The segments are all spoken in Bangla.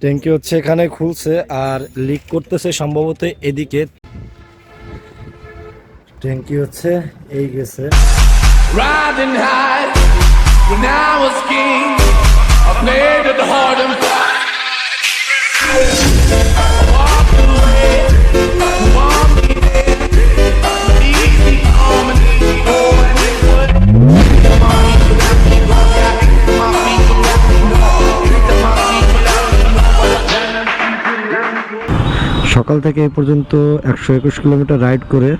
ট্যাঙ্কি হচ্ছে এখানে খুলছে আর লিক করতেছে সম্ভবত এদিকে। ট্যাঙ্কি হচ্ছে এই গেছে। সকাল থেকে এই পর্যন্ত একশো একুশ কিলোমিটার রাইড করে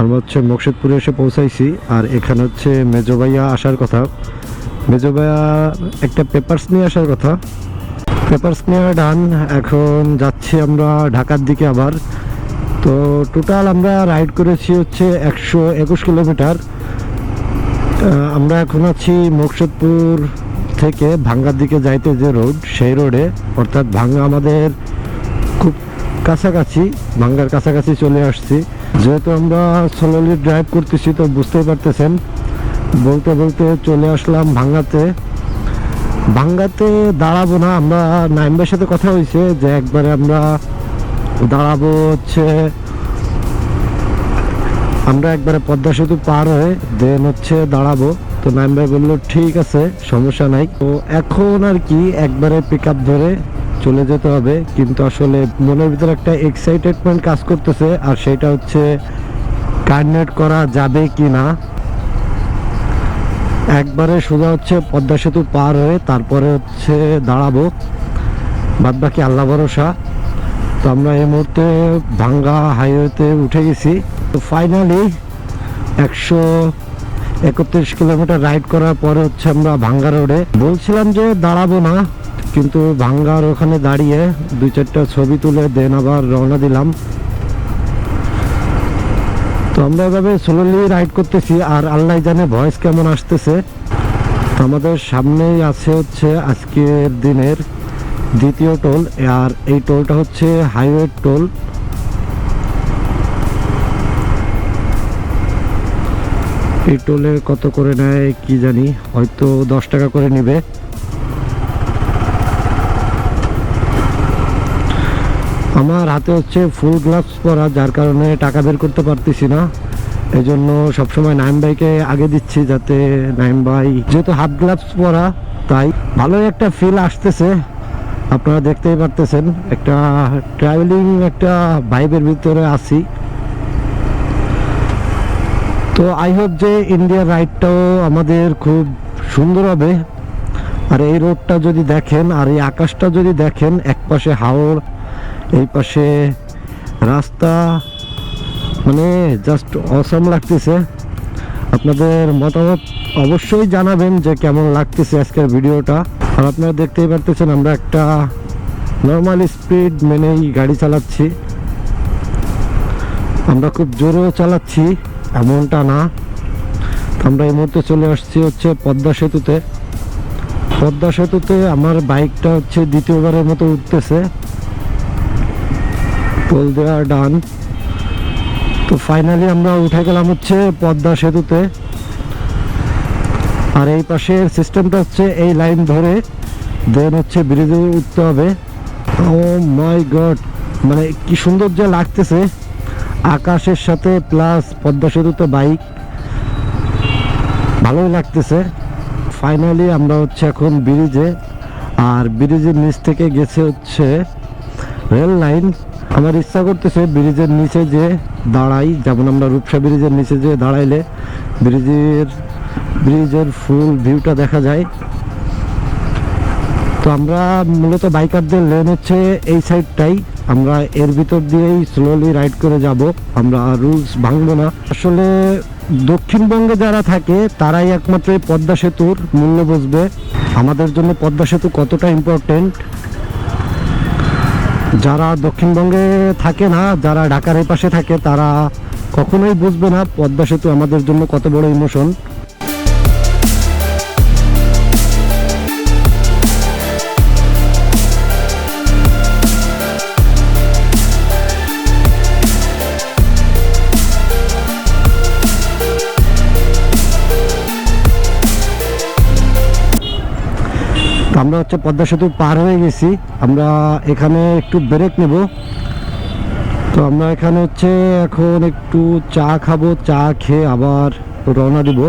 আমরা হচ্ছে মকসেদপুরে এসে পৌঁছাইছি। আর এখানে হচ্ছে মেজোবাইয়া আসার কথা। মেজোবাইয়া একটা পেপারস নিয়ে আসার কথা। পেপারস নিয়ে ডান, এখন যাচ্ছি আমরা ঢাকার দিকে আবার। তো টোটাল আমরা রাইড করেছি হচ্ছে একশো একুশ কিলোমিটার। আমরা এখন আছি মোকসেদপুর থেকে ভাঙ্গার দিকে যাইতে যে রোড, সেই রোডে। অর্থাৎ ভাঙ্গা আমাদের খুব কাছাকাছি, ভাঙ্গার কাছাকাছি চলে আসছি। যেহেতু আমরা সোলোলি ড্রাইভ করতেছি, তো বুঝতেই পারতেছেন। বলতে বলতে চলে আসলাম ভাঙ্গাতে। ভাঙ্গাতে দাঁড়াবো না, আমরা নাইমবার সাথে কথা হয়েছে যে একবারে আমরা দাঁড়াবো হচ্ছে, আমরা একবারে পদ্মা সেতু পার হয়ে দেন হচ্ছে দাঁড়াবো। তো নাইম ভাই বলল, ঠিক আছে, সমস্যা নাই। তো এখন আর কি একবারে পিক আপ ধরে চলে যেতে হবে, কিন্তু আসলে মনের ভিতরে একটা এক্সাইটেডমেন্ট কাজ করতেছে, আর সেটা হচ্ছে কার্নেট করা যাবে কি না একবারে সোজা হচ্ছে পদ্মা সেতু পার হয়ে তারপরে হচ্ছে দাঁড়াবো। বাদ বাকি আল্লাহ ভরসা। তো আমরা এই মুহূর্তে ভাঙ্গা হাইওয়েতে উঠে গেছি। তো ফাইনালি একশো একত্রিশ কিলোমিটার রাইড করার পরে হচ্ছে আমরা ভাঙ্গা রোডে বলছিলাম যে দাঁড়াবো না কিন্তু ভাঙ্গার ওখানে দাঁড়িয়ে দুই চারটা ছবি তুলে দেন আবার রওনা দিলাম। তো আমরা এভাবে স্লোলি রাইড করতেছি আর আল্লাহ জানে ভয়েস কেমন আসতেছে। আমাদের সামনেই আছে হচ্ছে আজকের দিনের দ্বিতীয় টোল আর এই টোলটা হচ্ছে হাইওয়ে টোল এই টোলে কত করে নেয় কি জানি, হয়তো দশ টাকা করে নেবে। আমার হাতে হচ্ছে ফুল গ্লাভস পরা, যার কারণে টাকা বের করতে পারতেছি না। এই জন্য সবসময় নাইম ভাইকে আগে দিচ্ছি যাতে নাইম ভাই যেহেতু হাত গ্লাভস পরা, তাই ভালোই একটা ফিল আসতেছে। আপনারা দেখতেই পারতেছেন, একটা ট্রাভেলিং একটা ভাইবের ভিতরে আছি। তো আই হোপ যে ইন্ডিয়ার রাইডটাও আমাদের খুব সুন্দর হবে। আর এই রোডটা যদি দেখেন, আর এই আকাশটা যদি দেখেন এক পাশে হাওড় এই পাশে রাস্তা মানে জাস্ট অসম লাগতেছে। আপনাদের মতামত অবশ্যই জানাবেন যে কেমন লাগতেছে আজকের ভিডিওটা। আর আপনারা দেখতেই পারতেছেন আমরা একটা নর্মাল স্পিড মেনেই গাড়ি চালাচ্ছি। আমরা খুব জোরেও চালাচ্ছি, এমনটা না। আমরা এই মুহূর্তে চলে আসছি হচ্ছে পদ্মা সেতুতে। পদ্মা সেতুতে আমার বাইকটা হচ্ছে দ্বিতীয়বারের মতো উঠতেছে। পোল দেওয়া ডান। তো ফাইনালি আমরা উঠে গেলাম হচ্ছে পদ্মা সেতুতে। আর এই পাশের সিস্টেমটা হচ্ছে এই লাইন ধরে। দেন হচ্ছে ব্রিজে উঠতে হবে। ও মাই গড মানে কি সুন্দর যে লাগতেছে। আকাশের সাথে প্লাস পদ্মা সেতুতে বাইক ভালোই লাগতেছে। ফাইনালি আমরা হচ্ছে এখন ব্রিজে আর ব্রিজের নিচ থেকে গেছে হচ্ছে রেল লাইন আমার ইচ্ছা করতেছে ব্রিজের নিচে যে দাঁড়াই, যেমন আমরা রূপসা ব্রিজের নিচে যে দাঁড়াইলে ব্রিজের ব্রিজের ফুল ভিউটা দেখা যায়। তো আমরা মূলত বাইকারদের লেন হচ্ছে এই সাইডটাই। আমরা এর ভিতর দিয়েই স্লোলি রাইড করে যাব। আমরা রুলস ভাঙবো না। আসলে দক্ষিণবঙ্গে যারা থাকে, তারাই একমাত্র এই পদ্মা সেতুর মূল্য বুঝবে। আমাদের জন্য পদ্মা সেতু কতটা ইম্পর্টেন্ট যারা দক্ষিণবঙ্গে থাকে না, যারা ঢাকার এই পাশে থাকে, তারা কখনোই বুঝবে না পদ্মা সেতু আমাদের জন্য কত বড় ইমোশন আমরা হচ্ছে পদ্মা সেতু পার হয়ে গেছি। আমরা এখানে একটু ব্রেক নেব। তো আমরা এখানে হচ্ছে এখন একটু চা খাব, চা খেয়ে আবার রওনা দিব।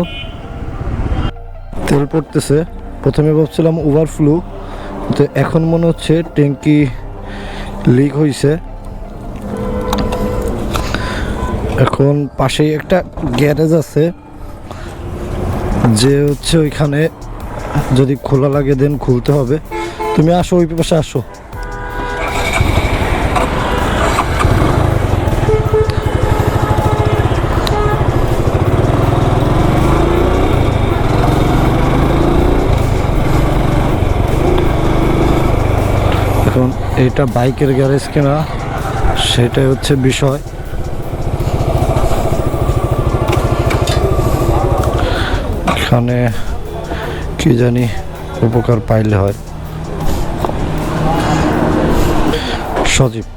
তেল পড়তেছে। প্রথমে ভাবছিলাম ওভারফ্লো তো এখন মনে হচ্ছে ট্যাঙ্কি লিক হয়েছে এখন পাশেই একটা গ্যারেজ আছে। যে হচ্ছে ওইখানে যদি খোলা লাগে দেন খুলতে হবে। তুমি আসো, ওই পাশে আসো। এখন এটা বাইকের গ্যারেজ কিনা, সেটাই হচ্ছে বিষয়। এখানে কি জানি উপকার পাইলে হয়। সজীব।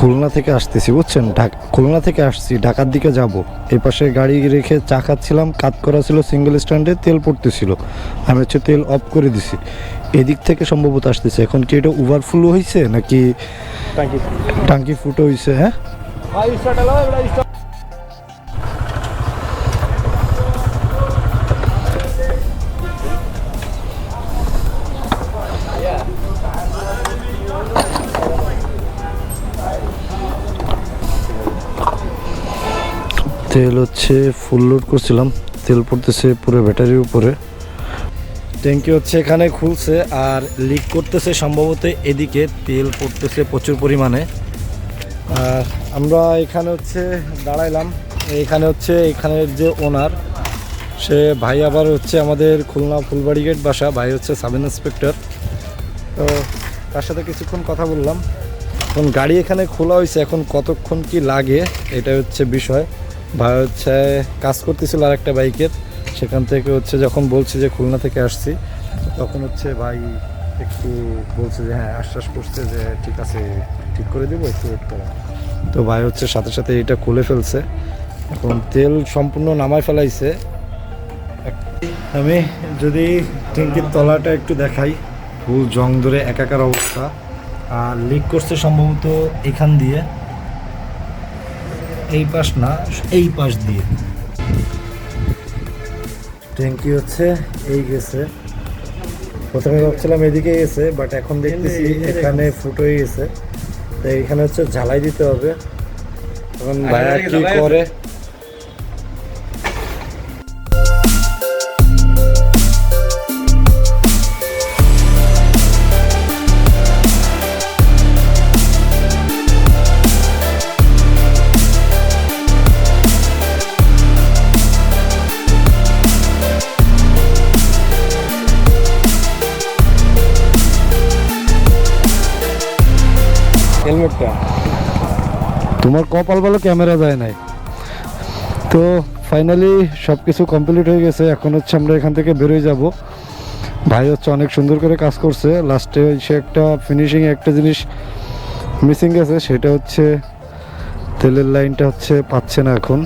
খুলনা থেকে আসতেছি বুঝছেন? ঢাকা খুলনা থেকে আসছি ঢাকার দিকে যাব। এই পাশে গাড়ি রেখে চা খাচ্ছিলাম কাত করা ছিল সিঙ্গেল স্ট্যান্ডে তেল পড়তেছিল। আমি হচ্ছে তেল অফ করে দিছি। এদিক থেকে সম্ভবত আসতেছে। এখন কি এটা ওভারফ্লো হয়েছে নাকি টাঙ্কি ফুটো হয়েছে হ্যাঁ? তেল হচ্ছে ফুল লোড করছিলাম। তেল পড়তেছে পুরো ব্যাটারির উপরে। ট্যাঙ্কি হচ্ছে এখানে খুলছে আর লিক করতেছে সম্ভবত এদিকে তেল পড়তেছে প্রচুর পরিমাণে। আর আমরা এখানে হচ্ছে দাঁড়াইলাম। এখানে হচ্ছে এখানের যে ওনার সে ভাই আবার হচ্ছে আমাদের খুলনা ফুলবাড়ি গেট বাসা, ভাই হচ্ছে সাব ইন্সপেক্টর তো তার সাথে কিছুক্ষণ কথা বললাম। এখন গাড়ি এখানে খোলা হয়েছে, এখন কতক্ষণ কি লাগে এটা হচ্ছে বিষয়। ভাই হচ্ছে কাজ করতেছিল আর একটা বাইকের। সেখান থেকে হচ্ছে যখন বলছি যে খুলনা থেকে আসছি, তখন হচ্ছে ভাই একটু বলছে যে হ্যাঁ আশ্বাস করছে যে ঠিক আছে, ঠিক করে দেবো একটু করো তো ভাই হচ্ছে সাথে সাথে এটা খুলে ফেলছে। এখন তেল সম্পূর্ণ নামায় ফেলাইছে। আমি যদি ট্যাঙ্কির তলাটা একটু দেখাই, ফুল জং ধরে একাকার অবস্থা। আর লিক করছে সম্ভবত এখান দিয়ে। এই পাশ না এই পাশ দিয়ে। ট্যাঙ্কি হচ্ছে এই গেছে। প্রথমে ভাবছিলাম এদিকে গেছে বাট এখন দেখতেছি এখানে ফুটো হয়ে গেছে। তো এখানে হচ্ছে ঝালাই দিতে হবে। এখন ভাইয়া কি করে? তোমার কপাল ভালো, ক্যামেরা যায় নাই। তো ফাইনালি সব কিছু কমপ্লিট হয়ে গেছে। এখন হচ্ছে আমরা এখান থেকে বেরোয় যাব। ভাই হচ্ছে অনেক সুন্দর করে কাজ করছে। লাস্টে সে একটা ফিনিশিং একটা জিনিস মিসিং গেছে সেটা হচ্ছে তেলের লাইনটা হচ্ছে পাচ্ছে না এখন।